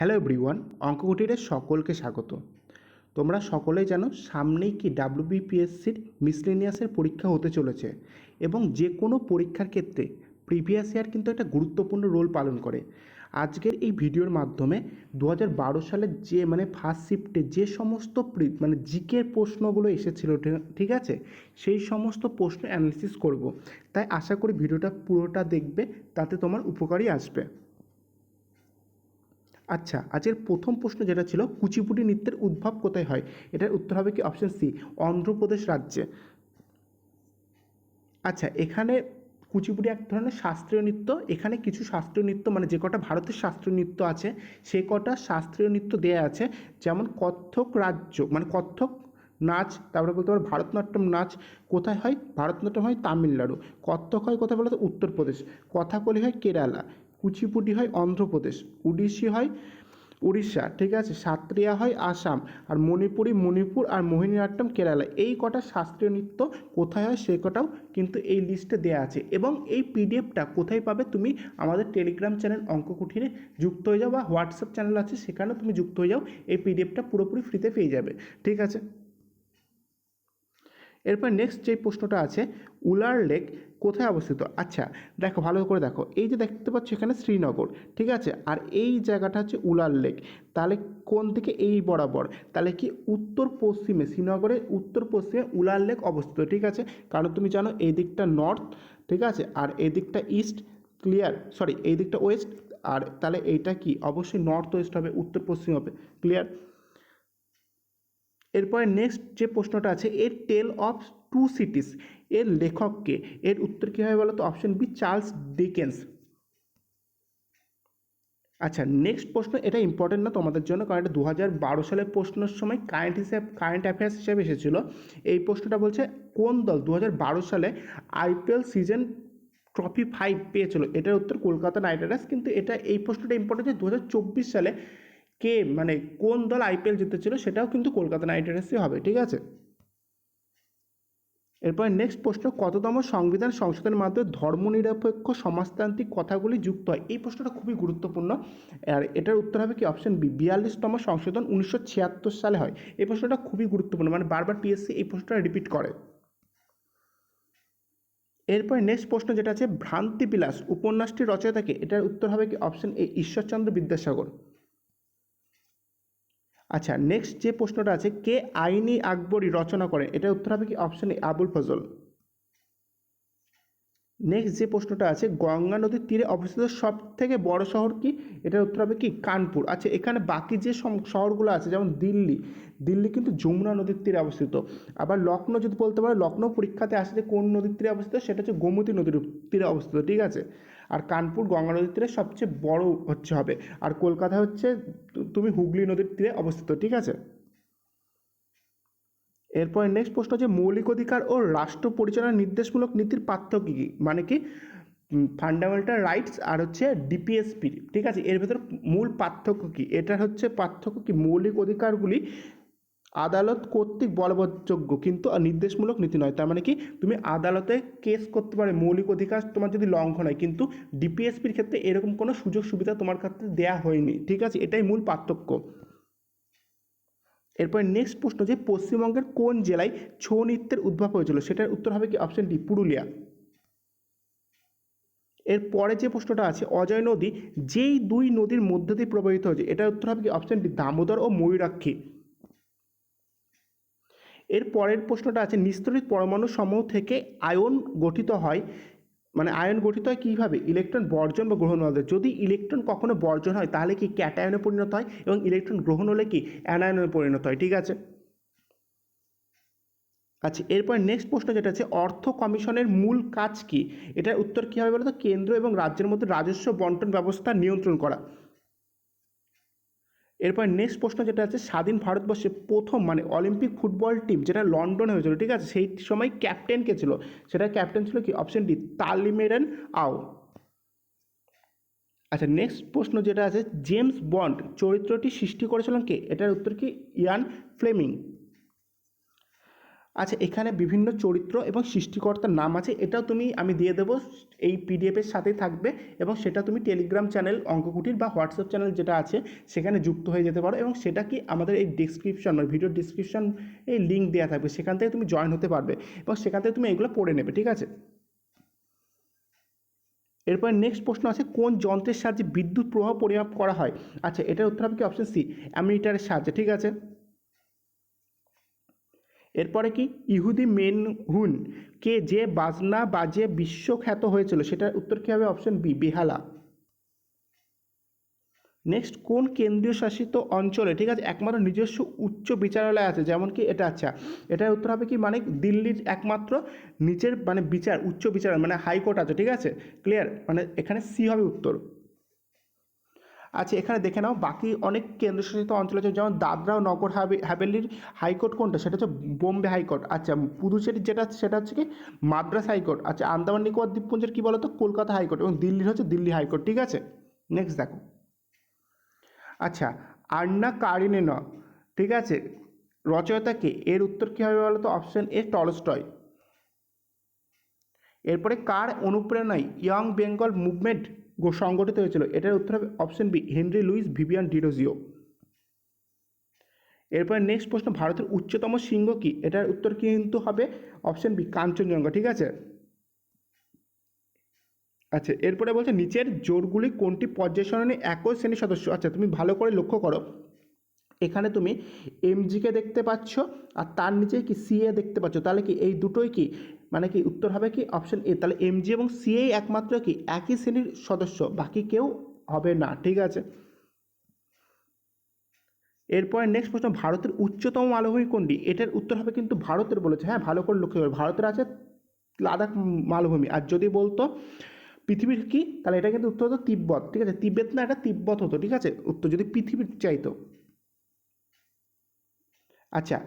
Hello everyone অঙ্ককুটিরে সকলকে স্বাগত। তোমরা সকলেই জানো সামনেই কি ডাব্লিউবিপিএসসির মিসলেনিয়াসের পরীক্ষা হতে চলেছে এবং যে কোনো পরীক্ষার ক্ষেত্রে প্রিভিয়াস ইয়ার কিন্তু একটা গুরুত্বপূর্ণ রোল পালন করে। আজকের এই ভিডিওর মাধ্যমে দু বারো সালের যে মানে ফার্স্ট শিফটে যে সমস্ত মানে জিকের প্রশ্নগুলো এসেছিল, ঠিক আছে? সেই সমস্ত প্রশ্ন অ্যানালিসিস করব। তাই আশা করি ভিডিওটা পুরোটা দেখবে, তাতে তোমার উপকারই আসবে। আচ্ছা আজকের প্রথম প্রশ্ন যেটা ছিল, কুচিপুটি নৃত্যের উদ্ভব কোথায় হয়? এটার উত্তর হবে কি অপশন সি অন্ধ্রপ্রদেশ রাজ্যে। আচ্ছা এখানে কুচিপুটি এক ধরনের শাস্ত্রীয় নৃত্য। এখানে কিছু শাস্ত্রীয় নৃত্য মানে যে কটা ভারতের শাস্ত্রীয় নৃত্য আছে, সে কটা শাস্ত্রীয় নৃত্য দেয়া আছে। যেমন কত্থক রাজ্য মানে কত্থক নাচ, তারপরে বলতে পারো ভারতনাট্যম নাচ কোথায় হয়? ভারতনাট্যম হয় তামিলনাড়ু। কত্থক হয় কোথায় বলতো? উত্তরপ্রদেশ। কথাকলি হয় কেরালা। কুচিপুটি হয় অন্ধ্রপ্রদেশ, উড়িষ্যি হয় উড়িষ্যা, ঠিক আছে? সাত্রিয়া হয় আসাম আর মণিপুরি, মণিপুর আর মোহিনীনাট্যম কেরালা। এই কটা শাস্ত্রীয় নৃত্য কোথায় হয় সে কটাও কিন্তু এই লিস্টে দেওয়া আছে এবং এই পিডিএফটা কোথায় পাবে তুমি আমাদের টেলিগ্রাম চ্যানেল অঙ্ক অঙ্ককুঠিরে যুক্ত হয়ে যাও বা হোয়াটসঅ্যাপ চ্যানেল আছে সেখানেও তুমি যুক্ত হয়ে যাও। এই পিডিএফটা পুরোপুরি ফ্রিতে পেয়ে যাবে, ঠিক আছে? এরপর নেক্সট যে প্রশ্নটা আছে, উলার লেক কোথায় অবস্থিত? আচ্ছা দেখো, ভালো করে দেখো। এই যে দেখতে পাচ্ছ এখানে শ্রীনগর, ঠিক আছে? আর এই জায়গাটা হচ্ছে উলার লেক। তাহলে কোন থেকে এই বরাবর? তাহলে কি উত্তর পশ্চিমে শ্রীনগরের উত্তর পশ্চিমে উলার লেক অবস্থিত, ঠিক আছে? কারণ তুমি জানো এই দিকটা নর্থ ঠিক আছে? আর এই দিকটা ইস্ট ক্লিয়ার সরি এই দিকটা ওয়েস্ট আর তাহলে এইটা কি? অবশ্যই নর্থ ওয়েস্ট হবে উত্তর পশ্চিম হবে ক্লিয়ার এরপরে নেক্সট যে প্রশ্নটা আছে, এর টেল অফ টু সিটিস এর লেখককে, এর উত্তর কী হবে বলো তো অপশন বি চার্লস ডিকেন্স আচ্ছা নেক্সট প্রশ্ন, এটা ইম্পর্টেন্ট না তোমাদের জন্য, কারণ এটা দু হাজার বারো সালের প্রশ্নের সময় কারেন্ট হিসেবে কারেন্ট অ্যাফেয়ার্স হিসেবে এসেছিল। এই প্রশ্নটা বলছে, কোন দল দু হাজার বারো সালে আইপিএল সিজন ট্রফি ফাইভ পেয়েছিল? এটার উত্তর কলকাতা নাইট রাইডার্স, কিন্তু এটা, এই প্রশ্নটা ইম্পর্টেন্ট যে দু হাজার চব্বিশ সালে কে মানে কোন দল আইপিএল জিতেছিল সেটাও কিন্তু কলকাতা নাইট রাইডার্সই হবে, ঠিক আছে? এরপর নেক্সট প্রশ্ন, কততম সংবিধান সংশোধনের মাধ্যমে ধর্মনিরপেক্ষ সমাজতান্ত্রিক কথাগুলি যুক্ত হয়? এই প্রশ্নটা খুবই গুরুত্বপূর্ণ। আর এটার উত্তর হবে কি? অপশন বি বিয়াল্লিশতম সংশোধন উনিশশো ছিয়াত্তর সালে হয়। এই প্রশ্নটা খুবই গুরুত্বপূর্ণ মানে বারবার পিএসসি এই প্রশ্নটা রিপিট করে। এরপর নেক্সট প্রশ্ন যেটা আছে ভ্রান্তি বিলাস উপন্যাসটি রচয়িতাকে এটার উত্তর হবে কি? Option A Ishwarchandra Vidyasagar. আচ্ছা নেক্সট যে প্রশ্নটা আছে, কে আইনি আকবরী রচনা করেন? এটার উত্তর হবে কি option A, Abul Fazl. Next যে প্রশ্নটা আছে, গঙ্গা নদীর তীরে অবস্থিত সব থেকে বড় শহর কি? এটার উত্তর হবে কি, কানপুর। আচ্ছা এখানে বাকি যে শহরগুলো আছে, যেমন দিল্লি দিল্লি কিন্তু যমুনা নদীর তীরে অবস্থিত। আবার লখনৌ যদি বলতে পারো লখনৌ পরীক্ষাতে আসে যে কোন নদীর তীরে অবস্থিত, সেটা হচ্ছে গোমতী নদীর তীরে অবস্থিত, ঠিক আছে? আর কানপুর গঙ্গা নদীর তীরে সবচেয়ে বড় হচ্ছে হবে। আর কলকাতা হচ্ছে তুমি হুগলি নদীর তীরে অবস্থিত, ঠিক আছে? এরপর নেক্সট প্রশ্ন হচ্ছে মৌলিক অধিকার ও রাষ্ট্র পরিচালনার নির্দেশমূলক নীতির পার্থক্য কী? মানে কি? ফান্ডামেন্টাল রাইটস আর হচ্ছে ডিপিএসপি ঠিক আছে? এর ভেতর মূল পার্থক্য কী? এটার হচ্ছে পার্থক্য কি? মৌলিক অধিকারগুলি আদালত কর্তৃক বলবৎযোগ্য, কিন্তু নির্দেশমূলক নীতি নয়। তার মানে কি? তুমি আদালতে কেস করতে পারে, মৌলিক অধিকার তোমার যদি লঙ্ঘন হয়, কিন্তু ডিপিএসপির ক্ষেত্রে এরকম কোনো সুযোগ সুবিধা তোমার ক্ষেত্রে দেওয়া হয়নি। ঠিক আছে? এটাই মূল পার্থক্য। এরপর নেক্সট প্রশ্ন যে, পশ্চিমবঙ্গের কোন জেলায় ছৌ নৃত্যের উদ্ভব হয়েছিল? সেটার উত্তর হবে কি? Option D Purulia. এর পরে যে প্রশ্নটা আছে, অজয় নদী যেই দুই নদীর মধ্য দিয়ে প্রবাহিত হয়েছে, এটার উত্তর হবে কি? অপশন ডি দামোদর ও ময়ূরাক্ষী। এর পরের প্রশ্নটা আছে, নিস্তরিত পরমাণু সমূহ থেকে আয়ন গঠিত হয় মানে আয়ন গঠিত হয় কীভাবে? ইলেকট্রন বর্জন বা গ্রহণ হলে যদি ইলেকট্রন কখনো বর্জন হয়, তাহলে কি ক্যাটায়নে পরিণত হয় এবং ইলেকট্রন গ্রহণ হলে কি? অ্যানায়নে পরিণত হয়। ঠিক আছে? আচ্ছা এরপর নেক্সট প্রশ্ন যেটা আছে, অর্থ কমিশনের মূল কাজ কি? এটার উত্তর কী হবে বলতো? কেন্দ্র এবং রাজ্যের মধ্যে রাজস্ব বন্টন ব্যবস্থা নিয়ন্ত্রণ করা। এরপর নেক্সট প্রশ্ন যেটা আছে, স্বাধীন ভারতবর্ষে প্রথম মানে অলিম্পিক ফুটবল টিম যেটা লন্ডনে হয়েছিল, ঠিক আছে? সেই সময় ক্যাপ্টেন কে ছিল? সেটা ক্যাপ্টেন ছিল কি? অপশন ডি তালিমেরেন আও। আচ্ছা নেক্সট প্রশ্ন যেটা আছে জেমস বন্ড চরিত্রটি সৃষ্টি করেছিলেন কে? এটার উত্তর কি? ইয়ান ফ্লেমিং আচ্ছা এখানে বিভিন্ন চরিত্র এবং সৃষ্টিকর্তার নাম আছে, এটাও তুমি, আমি দিয়ে দেবো, এই পিডিএফের সাথেই থাকবে এবং সেটা তুমি টেলিগ্রাম চ্যানেল অঙ্ককুটির বা হোয়াটসঅ্যাপ চ্যানেল যেটা আছে, সেখানে যুক্ত হয়ে যেতে পারো এবং সেটা কি আমাদের এই ডিসক্রিপশন মানে ভিডিও ডিসক্রিপশন এই লিঙ্ক দেওয়া থাকবে, সেখান থেকে তুমি জয়েন হতে পারবে এবং সেখান থেকে তুমি এগুলো পড়ে নেবে, ঠিক আছে? এরপরে নেক্সট প্রশ্ন আছে, কোন যন্ত্রের সাহায্যে বিদ্যুৎ প্রবাহ পরিমাপ করা হয়? আচ্ছা এটার উত্তর হবে কি অপশন সি অ্যামিটারের সাহায্যে, ঠিক আছে? এরপরে কি? ইহুদি মেন হুন, কে যে বাজনা বাজে বিশ্বখ্যাত হয়েছিল, সেটার উত্তর কী হবে? অপশন বি বেহালা। নেক্সট কোন কেন্দ্রীয় শাসিত অঞ্চলে, ঠিক আছে, একমাত্র নিজস্ব উচ্চ বিচারালয় আছে, যেমন কি এটা আচ্ছা এটার উত্তর হবে কি মানে দিল্লির একমাত্র নিচের মানে বিচার, উচ্চ বিচার মানে হাইকোর্ট আছে, ঠিক আছে ক্লিয়ার মানে এখানে সি হবে উত্তর। আচ্ছা এখানে দেখে নাও। বাকি অনেক কেন্দ্রশাসিত অঞ্চল আছে, যেমন দাদরা ও নগর হাভে- হাভেলির হাইকোর্ট কোনটা? সেটা হচ্ছে বোম্বে হাইকোর্ট। আচ্ছা পুদুচেরির যেটা সেটা হচ্ছে কি মাদ্রাস হাইকোর্ট। আচ্ছা আন্দামান নিকোবর দ্বীপপুঞ্জের কী বলতো? কলকাতা হাইকোর্ট এবং দিল্লির হচ্ছে দিল্লি হাইকোর্ট, ঠিক আছে? নেক্সট দেখো। আচ্ছা আন্না কারিনেন, ঠিক আছে? রচয়িতাকে এর উত্তর কী হবে বলো তো অপশন এ, টলস্টয়। এরপরে কার অনুপ্রেরণায় ইয়ং বেঙ্গল মুভমেন্ট সংগঠিত হয়েছিল। এটার উত্তর হবে option B Henry Louis Vivian Derozio. এরপরে নেক্সট প্রশ্ন, ভারতের উচ্চতম শৃঙ্গ কি? এটার উত্তর কিন্তু হবে অপশন বি কাঞ্চনজঙ্ঘা, ঠিক আছে? আচ্ছা এরপরে বলছে, নিচের জোরগুলি কোনটি পর্যায় একই শ্রেণির সদস্য? আচ্ছা তুমি ভালো করে লক্ষ্য করো। এখানে তুমি এমজিকে দেখতে পাচ্ছ, আর তার নিচে কি সিএ দেখতে পাচ্ছ? তাহলে কি এই দুটোই কি মানে কি উত্তর হবে কি অপশন এ তাহলে এমজি এবং সিএ একমাত্র কি একই শ্রেণির সদস্য, বাকি কেউ হবে না, ঠিক আছে? এরপরে নেক্সট প্রশ্ন, ভারতের উচ্চতম মালভূমি কোনটি? এটার উত্তর হবে কিন্তু ভারতের বলেছে। হ্যাঁ ভালো করে লক্ষ্য করবে ভারতের আছে লাদাখ মালভূমি। আর যদি বলতো পৃথিবীর কি, তাহলে এটা কিন্তু উত্তর হতো তিব্বত, ঠিক আছে? তিব্বত না, এটা তিব্বত হতো, ঠিক আছে? উত্তর যদি পৃথিবীর চাইতো। আচ্ছা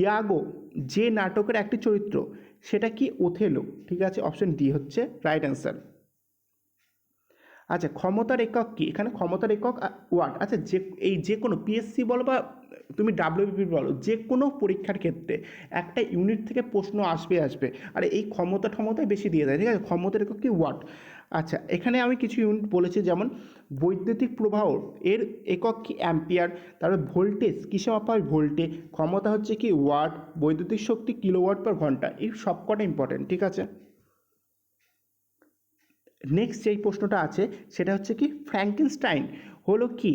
ইয়াগো, যে নাটকের একটি চরিত্র সেটা কি ওথেলো ঠিক আছে অপশন ডি হচ্ছে রাইট অ্যান্সার আচ্ছা ক্ষমতার একক কি? এখানে ক্ষমতার একক ওয়াট আচ্ছা যে, এই যে কোনো পিএসসি বলো বা তুমি ডাব্লিউবিপি বলো, যে কোনো পরীক্ষার ক্ষেত্রে একটা ইউনিট থেকে প্রশ্ন আসবে আসবে। আর এই ক্ষমতা ক্ষমতায় বেশি দিয়ে দেয়, ঠিক আছে? ক্ষমতার একক কি? ওয়াট আচ্ছা এখানে আমি কিছু ইউনিট বলেছি, যেমন বৈদ্যুতিক প্রবাহ এর একক কি? অ্যাম্পিয়ার তারপরে ভোল্টেজ কিসে মাপা হয় ভোল্টে ক্ষমতা হচ্ছে কি? ওয়াট বৈদ্যুতিক শক্তি কিলোওয়াট পার ঘণ্টা। এই সবকটা ইম্পর্টেন্ট ঠিক আছে? নেক্সট যেই প্রশ্নটা আছে, সেটা হচ্ছে কি ফ্র্যাঙ্কেনস্টাইন হলো কি?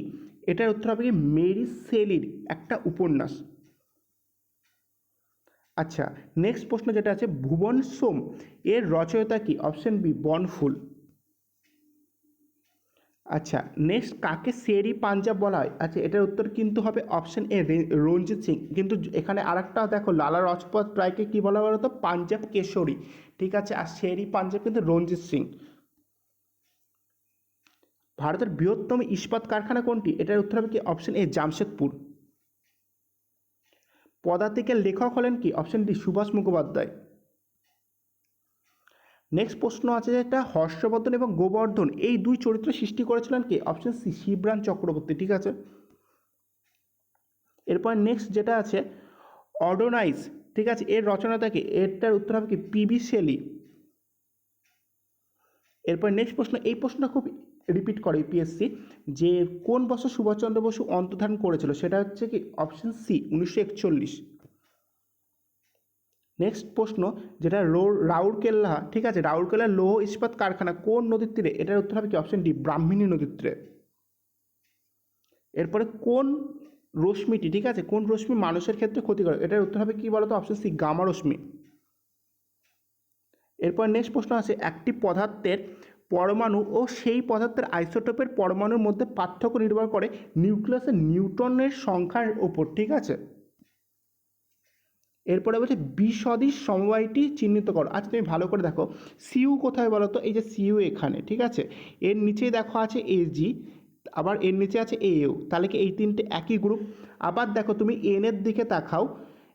এটার উত্তর হবে কি মেরি সেলির একটা উপন্যাস। আচ্ছা নেক্সট প্রশ্ন যেটা আছে, ভুবন সোম এর রচয়িতা কি? Option B Banaphool. আচ্ছা নেক্সট কাকে শেরি পাঞ্জাব বলা হয়? আচ্ছা এটার উত্তর কিন্তু হবে অপশন এ রঞ্জিত সিং। কিন্তু এখানে আরেকটা দেখো, লালা রাজপথ রায়কে কী বলা বলো তো পাঞ্জাব কেশরী। ঠিক আছে, আর শেরি পাঞ্জাব কিন্তু রঞ্জিত সিং। ভারতের বৃহত্তম ইস্পাত কারখানা কোনটি? এটার উত্তর হবে কি? অপশন এ জামশেদপুর। পদাতিকের লেখক হলেন কি? Option D Subhash Mukhopadhyay. Next প্রশ্ন আছে যেটা হর্ষবর্ধন এবং গোবর্ধন, এই দুই চরিত্র সৃষ্টি করেছিলেন কি? অপশন সি শিবরান চক্রবর্তী, ঠিক আছে? এরপর নেক্সট যেটা আছে অর্ডোনাইজ ঠিক আছে? এর রচনাটা কি? এরটার উত্তর হবে কি? পিবি শেলি এরপর নেক্সট প্রশ্ন, এই প্রশ্নটা খুব রিপিট করে ইউপিএসসি যে কোন বছর সুভাষচন্দ্র বসু অন্তর্ধান করেছিল, সেটা হচ্ছে কি অপশন সি উনিশশো একচল্লিশ। নেক্সট প্রশ্ন, যেটা রাউরকেল্লা ঠিক আছে রাউরকেল্লার লৌহ ইস্পাত কারখানা কোন নদীর তীরে, এটার উত্তর হবে কি অপশন ডি ব্রাহ্মণী নদীর তীরে। এরপরে কোন রশ্মিটি, ঠিক আছে, কোন রশ্মি মানুষের ক্ষেত্রে ক্ষতিকর, এটার উত্তর হবে কি বলতো অপশন সি গামা রশ্মি। এরপর নেক্সট প্রশ্ন আছে, একটি পদার্থের পরমাণু ও সেই পদার্থের আইসোটোপের পরমাণুর মধ্যে পার্থক্য নির্ভর করে নিউক্লিয়াসের নিউটনের সংখ্যার ওপর ঠিক আছে? এরপরে বলছে বিসদৃশ সমবায়টি চিহ্নিত করো। আচ্ছা তুমি ভালো করে দেখো। সিইউ কোথায় বলো তো? এই যে সিইউ এখানে, ঠিক আছে? এর নিচেই দেখো আছে এজি আবার এর নিচে আছে এও তাহলে কি এই তিনটে একই গ্রুপ আবার দেখো তুমি এন এর দিকে তাকাও।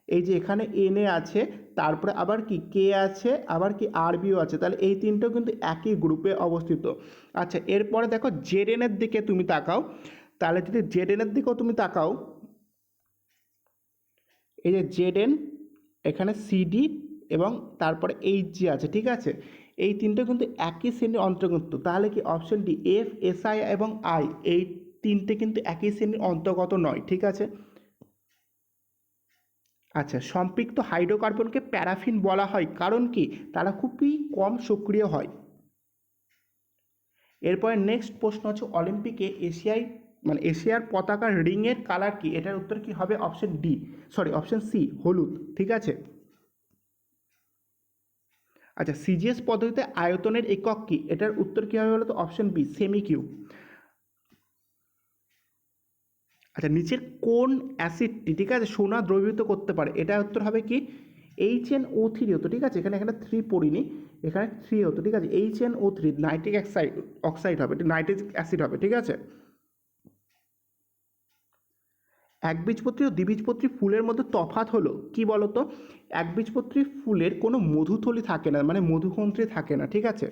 এই যে এখানে এন এ আছে, তারপরে আবার কি কে আছে, আবার কি আরবিও আছে, তাহলে এই তিনটেও কিন্তু একই গ্রুপে অবস্থিত। আচ্ছা এরপরে দেখো জেড এর দিকে তুমি তাকাও, তাহলে যদি জেড এর দিকেও তুমি তাকাও, এই যে জেড এন এখানে সিডি এবং তারপরে এইচ জি আছে, ঠিক আছে? এই তিনটে কিন্তু একই শ্রেণির অন্তর্গত, তাহলে কি অপশন ডি এফ এসআই এবং আই এই তিনটে কিন্তু একই শ্রেণির অন্তর্গত নয়, ঠিক আছে? আচ্ছা সম্পৃক্ত হাইড্রোকার্বনকে প্যারাফিন বলা হয়, কারণ কি? তারা খুবই কম সক্রিয় হয়। এরপরে নেক্সট প্রশ্ন হচ্ছে, অলিম্পিকে এশিয়ায় মানে এশিয়ার পতাকার রিংয়ের কালার কি? এটার উত্তর কি হবে? Option D. Sorry, option C, হলুদ। ঠিক আছে? আচ্ছা সিজিএস পদ্ধতিতে আয়তনের একক কি? এটার উত্তর কী হবে বলো তো অপশন বি, সেমি কিউব। আচ্ছা নিচের কোন অ্যাসিডটি ঠিক আছে? সোনা দ্রবীভূত করতে পারে। এটা উত্তর হবে কি? এইচ এন ও থ্রি হতো, ঠিক আছে? এখানে এখানে থ্রি পড়িনি। এখানে থ্রি হতো, ঠিক আছে? H N O three nitric oxide oxide হবে নাইট্রিক অ্যাসিড হবে, ঠিক আছে? একবীজপত্রী ও দ্বিবীজপত্রী ফুলের মধ্যে তফাৎ হলো কি বলতো? একবীজপত্রী ফুলের কোনো মধুথলি থাকে না মানে মধুকন্ত্রী থাকে না, ঠিক আছে?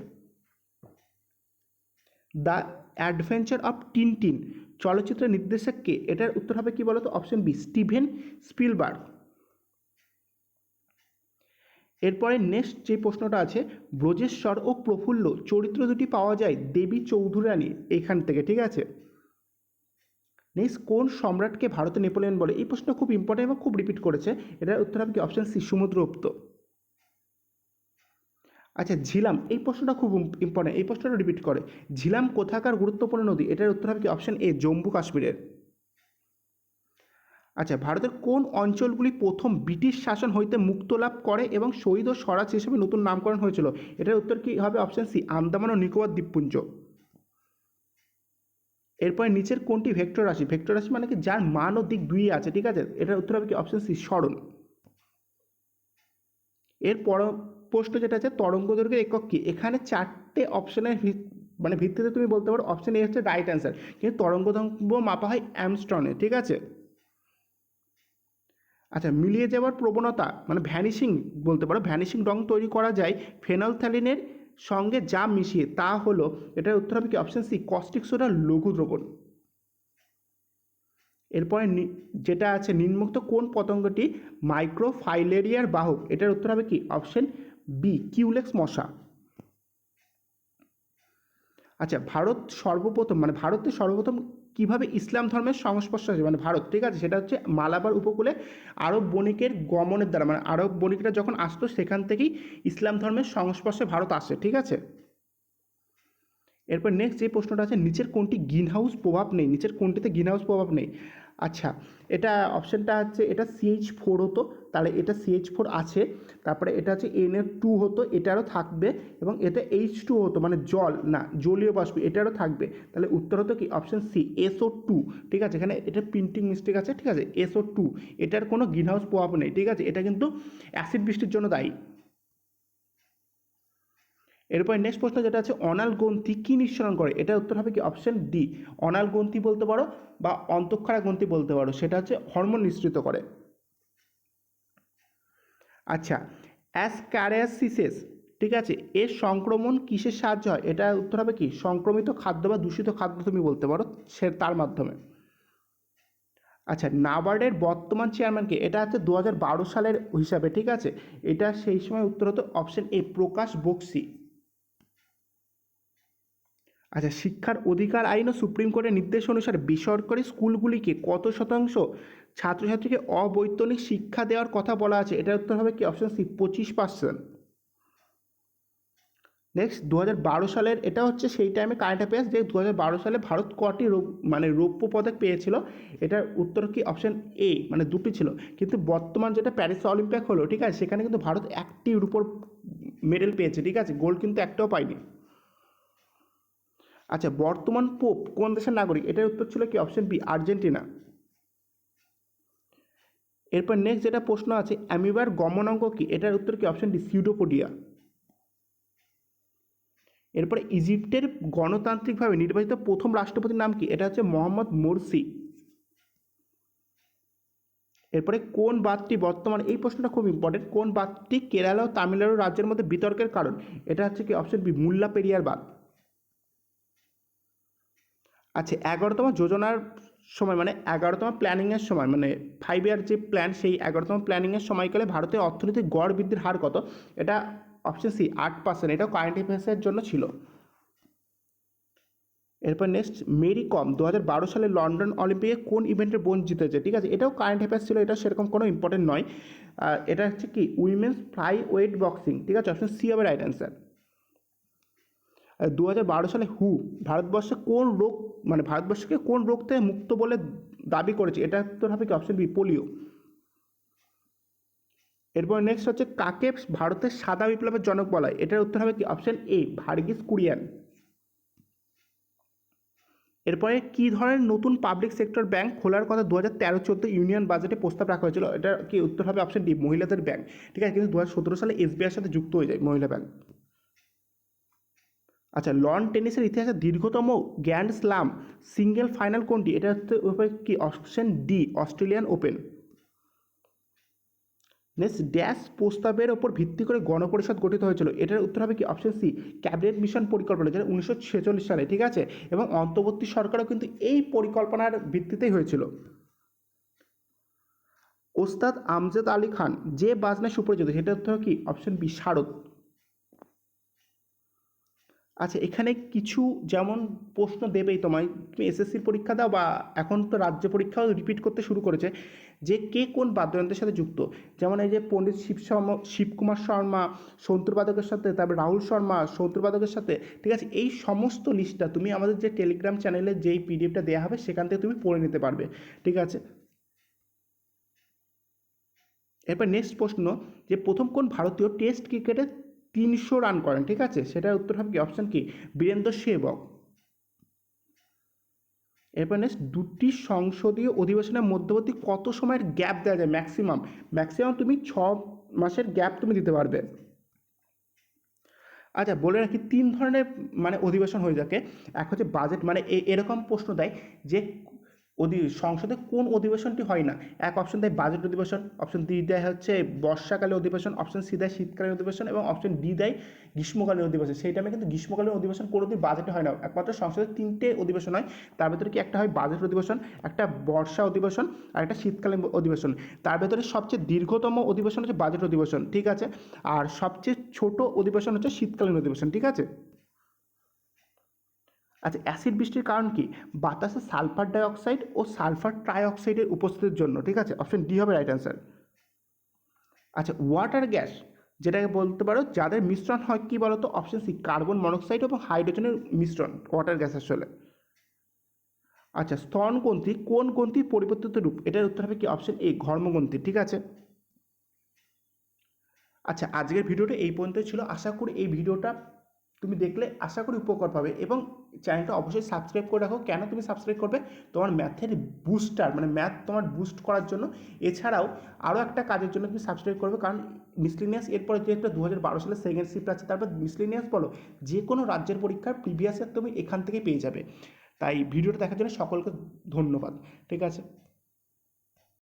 দ্য অ্যাডভেঞ্চার অফ টিনটিন চলচ্চিত্রের নির্দেশক কে এটার উত্তর হবে কি বলতো? Option B Steven Spielberg. এরপরে নেক্সট যে প্রশ্নটা আছে, ব্রজেশ্বর ও প্রফুল্ল চরিত্র দুটি পাওয়া যায় দেবী চৌধুরানী এখান থেকে, ঠিক আছে? নেক্সট কোন সম্রাটকে ভারতে নেপোলিয়ন বলে? এই প্রশ্ন খুব ইম্পর্টেন্ট এবং খুব রিপিট করেছে। এটার উত্তর হবে কি? Option C Samudragupta. আচ্ছা ঝিলাম, এই প্রশ্নটা খুব ইম্পর্টেন্ট এই প্রশ্নটা রিপিট করে। ঝিলাম কোথাকার গুরুত্বপূর্ণ নদী? এটার উত্তর হবে কি? অপশন এ জম্মু কাশ্মীরের। আচ্ছা ভারতের কোন অঞ্চলগুলি প্রথম ব্রিটিশ শাসন হইতে মুক্ত লাভ করে এবং শহীদ ও স্বরাজ হিসেবে নতুন নামকরণ হয়েছিল? এটার উত্তর কি হবে? অপশন সি আন্দামান ও নিকোবর দ্বীপপুঞ্জ। এরপরে নিচের কোনটি ভেক্টর রাশি? ভেক্টর রাশি মানে কি? যার মান ও দিক দুই আছে, ঠিক আছে? এটার উত্তর হবে কি? অপশন সি সরণ এর পর প্রশ্ন যেটা আছে তরঙ্গ দৈর্ঘ্যের একক কি? এখানে চারটে অপশনের মানে ভিত্তিতে তুমি বলতে পারো অপশন এ হচ্ছে রাইট অ্যান্সার কিন্তু তরঙ্গ দৈর্ঘ্য মাপা হয় অ্যামস্ট্রনে ঠিক আছে? আচ্ছা মিলিয়ে যাওয়ার প্রবণতা মানে ভ্যানিশিং বলতে পারো ভ্যানিশিং রং তৈরি করা যায় ফেনলথ্যালিনের সঙ্গে যা মিশিয়ে, তা হলো, এটার উত্তর হবে কি? অপশন সি কস্টিক সোডার লঘু দ্রবণ। এরপরে যেটা আছে নিম্নোক্ত কোন পতঙ্গটি মাইক্রোফাইলেরিয়ার বাহক? এটার উত্তর হবে কি? অপশন বি কিউলেক্স মশা। আচ্ছা ভারত সর্বপ্রথম মানে ভারতে সর্বপ্রথম কীভাবে ইসলাম ধর্মের সংস্পর্শ আছে? মানে ভারত, ঠিক আছে? সেটা হচ্ছে মালাবার উপকূলে আরব বণিকের গমনের দ্বারা মানে আরব বণিকরা যখন আসতো, সেখান থেকেই ইসলাম ধর্মের সংস্পর্শে ভারত আসে, ঠিক আছে? এরপর নেক্সট যে প্রশ্নটা আছে, নিচের কোনটি গ্রিন হাউস প্রভাব নেই? নিচের কোনটিতে গ্রিন হাউস প্রভাব নেই? আচ্ছা এটা অপশানটা হচ্ছে, এটা সিএইচ ফোর হতো, তাহলে এটা সিএইচ ফোর আছে, তারপরে এটা হচ্ছে এন টু হতো, এটারও থাকবে, এবং এটা এইচ টু হতো মানে জল, না, জলীয় বাষ্প, এটারও থাকবে। তাহলে উত্তর হতো কি? অপশান সি এসও টু ঠিক আছে? এখানে এটা প্রিন্টিং মিস্টেক আছে, ঠিক আছে? এসও টু এটার কোনো গ্রিন হাউস প্রভাব নেই, ঠিক আছে? এটা কিন্তু অ্যাসিড বৃষ্টির জন্য দায়ী। এরপর নেক্সট প্রশ্ন যেটা আছে, অনাল গ্রন্থি কী নিঃসরণ করে? এটার উত্তর হবে কি? অপশন ডি অনাল গ্রন্থি বলতে পারো বা অন্তঃক্ষরা গ্রন্থি বলতে পারো, সেটা হচ্ছে হরমোন নিঃসৃত করে। আচ্ছা অ্যাসক্যারিয়াসিসেস ঠিক আছে, এর সংক্রমণ কিসের সাহায্য হয়? এটা উত্তর হবে কি? সংক্রমিত খাদ্য বা দূষিত খাদ্য তুমি বলতে পারো, সে তার মাধ্যমে। আচ্ছা নাবার্ডের বর্তমান চেয়ারম্যানকে এটা হচ্ছে দু হাজার বারো সালের হিসাবে, ঠিক আছে? এটা সেই সময় উত্তর হতো অপশন এ প্রকাশ বক্সি। আচ্ছা শিক্ষার অধিকার, আইন ও সুপ্রিম কোর্টের নির্দেশ অনুসারে বেসরকারি স্কুলগুলিকে কত শতাংশ ছাত্রছাত্রীকে অবৈতনিক শিক্ষা দেওয়ার কথা বলা আছে? এটার উত্তর হবে কি? অপশন সি পঁচিশ পার্সেন্ট নেক্সট দু বারো সালের, এটা হচ্ছে সেই টাইমে কারেন্ট অ্যাফেয়ার্স যে দু বারো সালে ভারত কটি মানে রৌপ্য পদক পেয়েছিল, এটার উত্তর কি? অপশন এ মানে দুটি ছিল। কিন্তু বর্তমান যেটা প্যারিস অলিম্পিক হলো, ঠিক আছে? সেখানে কিন্তু ভারত একটি রূপোর মেডেল পেয়েছে, ঠিক আছে? গোল্ড কিন্তু একটাও পায়নি। আচ্ছা বর্তমান পোপ কোন দেশের নাগরিক? এটার উত্তর ছিল কি? Option B, Argentina. এরপর নেক্সট যেটা প্রশ্ন আছে, অ্যামিবার গমনাঙ্ক কি? এটার উত্তর কি? Option D, pseudopodia. এরপরে ইজিপ্টের গণতান্ত্রিকভাবে নির্বাচিত প্রথম রাষ্ট্রপতির নাম কি? এটা হচ্ছে মোহাম্মদ মোরসি। এরপরে কোন বাদটি বর্তমান, এই প্রশ্নটা খুব ইম্পর্টেন্ট কোন বাদটি কেরালা ও তামিলনাড়ু রাজ্যের মধ্যে বিতর্কের কারণ? এটা হচ্ছে কি? অপশন বি মুল্লা পেরিয়ার বাদ আচ্ছা এগারোতম যোজনার সময় মানে এগারোতম প্ল্যানিংয়ের সময় মানে ফাইভ ইয়ার যে প্ল্যান সেই এগারোতম প্ল্যানিংয়ের সময়কালে ভারতের অর্থনৈতিক গড় বৃদ্ধির হার কত? এটা অপশন সি আট পার্সেন্ট এটাও কারেন্ট অ্যাফেয়ার্সের জন্য ছিল। এরপর নেক্সট মেরি কম দু বারো সালে লন্ডন অলিম্পিকে কোন ইভেন্টের বোন জিতেছে? ঠিক আছে, এটাও কারেন্ট অ্যাফেয়ার্স ছিল, এটা সেরকম কোনো ইম্পর্টেন্ট নয়। এটা হচ্ছে কি উইমেন্স ফ্লাই ওয়েট বক্সিং ঠিক আছে? অপশন সি হবে রাইট অ্যান্সার দু হাজার বারো সালে হু ভারতবর্ষে কোন রোগ মানে ভারতবর্ষকে কোন রোগ থেকে মুক্ত বলে দাবি করেছে? এটা তো হবে কি অপশন বি পোলিও এরপর নেক্সট হচ্ছে কাকে ভারতের সাদা বিপ্লবের জনক বলা হয়? এটার উত্তর হবে কি অপশন এ ভার্গিস কুরিয়ান। এরপরে কী ধরনের নতুন পাবলিক সেক্টর ব্যাংক খোলার কথা দু হাজার তেরো চোদ্দ ইউনিয়ন বাজেটে প্রস্তাব রাখা হয়েছিল? এটা কি উত্তর হবে অপশন ডি মহিলাদের ব্যাংক ঠিক আছে, কিন্তু দু হাজার সতেরো সালে এসবিআইয়ের সাথে যুক্ত হয়ে যায় মহিলা ব্যাংক আচ্ছা লন টেনিসের ইতিহাসে দীর্ঘতম গ্র্যান্ড স্লাম সিঙ্গেল ফাইনাল কোনটি? এটা হচ্ছে কি? Option D, Australian Open. Next, dash প্রস্তাবের ওপর ভিত্তি করে গণপরিষদ গঠিত হয়েছিল। এটার উত্তর হবে কি? অপশন সি, ক্যাবিনেট মিশন পরিকল্পনা, যেটা উনিশশো ছেচল্লিশ সালে, ঠিক আছে? এবং অন্তর্বর্তী সরকারও কিন্তু এই পরিকল্পনার ভিত্তিতেই হয়েছিল। ওস্তাদ আমজদ আলী খান যে বাজনায় সুপরিচিত, সেটা হবে কি? Option B, Sharad. আচ্ছা এখানে কিছু যেমন প্রশ্ন দেবেই তোমায়, তুমি এসএসসির পরীক্ষা দাও বা এখন তো রাজ্য পরীক্ষাও রিপিট করতে শুরু করেছে, যে কে কোন বাদ্যযন্ত্রের সাথে যুক্ত? যেমন এই যে পণ্ডিত শিব শর্মা শিবকুমার শর্মা সন্তুর বাদকের সাথে, তারপর রাহুল শর্মা সন্তুর বাদকের সাথে, ঠিক আছে? এই সমস্ত লিস্টটা তুমি আমাদের যে টেলিগ্রাম চ্যানেলে যেই পিডিএফটা দেওয়া হবে, সেখান থেকে তুমি পড়ে নিতে পারবে, ঠিক আছে? এরপর নেক্সট প্রশ্ন, যে প্রথম কোন ভারতীয় টেস্ট ক্রিকেটে তিনশো রান করেন, ঠিক আছে? সেটার উত্তর হবে কি? অপশান কি? বীরেন্দ্র সেবক। এরপর নেক্সট দুটি সংসদীয় অধিবেশনের মধ্যবর্তী কত সময়ের গ্যাপ দেওয়া যায়? ম্যাক্সিমাম ম্যাক্সিমাম তুমি ছ মাসের গ্যাপ তুমি দিতে পারবে। আচ্ছা বলে রাখি, তিন ধরনের মানে অধিবেশন হয়ে থাকে। এক হচ্ছে বাজেট মানে এরকম প্রশ্ন দেয় যে অধি, সংসদে কোন অধিবেশনটি হয় না? এক অপশন দেয় বাজেট অধিবেশন অপশন ডি দেয় হচ্ছে বর্ষাকালীন অধিবেশন অপশন সি দেয় শীতকালীন অধিবেশন এবং অপশন ডি দেয় গ্রীষ্মকালীন অধিবেশন। সেই টাইমে কিন্তু গ্রীষ্মকালীন অধিবেশন কোনোদিন বাজেটে হয় না। একমাত্র সংসদে তিনটে অধিবেশন হয়। তার ভেতরে কি একটা হয়? বাজেট অধিবেশন, একটা বর্ষা অধিবেশন আর একটা শীতকালীন অধিবেশন। তার ভেতরে সবচেয়ে দীর্ঘতম অধিবেশন হচ্ছে বাজেট অধিবেশন, ঠিক আছে? আর সবচেয়ে ছোট অধিবেশন হচ্ছে শীতকালীন অধিবেশন, ঠিক আছে? আচ্ছা অ্যাসিড বৃষ্টির কারণ কি? বাতাসে সালফার ডাইঅক্সাইড ও সালফার ট্রাইঅক্সাইডের উপস্থিতির জন্য, ঠিক আছে? অপশন ডি হবে রাইট অ্যান্সার আচ্ছা ওয়াটার গ্যাস যেটাকে বলতে পারো, যাদের মিশ্রণ হয় কি বলো তো অপশন সি কার্বন মনোক্সাইড এবং হাইড্রোজেনের মিশ্রণ ওয়াটার গ্যাস আসলে। আচ্ছা স্তন কোন গ্রন্থির পরিবর্তিত রূপ? এটার উত্তর হবে কি? অপশন এ ঘর্মগ্রন্থি ঠিক আছে? আচ্ছা আজকের ভিডিওটা এই পর্যন্ত ছিল। আশা করি এই ভিডিওটা তুমি দেখলে আশা করি উপকার পাবে এবং চ্যানেলটা অবশ্যই সাবস্ক্রাইব করে রাখো। কেন তুমি সাবস্ক্রাইব করবে? তোমার ম্যাথের বুস্টার মানে ম্যাথ তোমার বুস্ট করার জন্য। এছাড়াও আরও একটা কাজের জন্য তুমি সাবস্ক্রাইব করবে, কারণ মিসলিনিয়াস এরপরে যে একটা দু হাজার বারো সালে সেকেন্ড শিফট আছে, তারপর মিসলিনিয়াস বলো, যে কোনো রাজ্যের পরীক্ষার প্রিভিয়াস ইয়ার তুমি এখান থেকে পেয়ে যাবে। তাই ভিডিওটা দেখার জন্য সকলকে ধন্যবাদ। ঠিক আছে?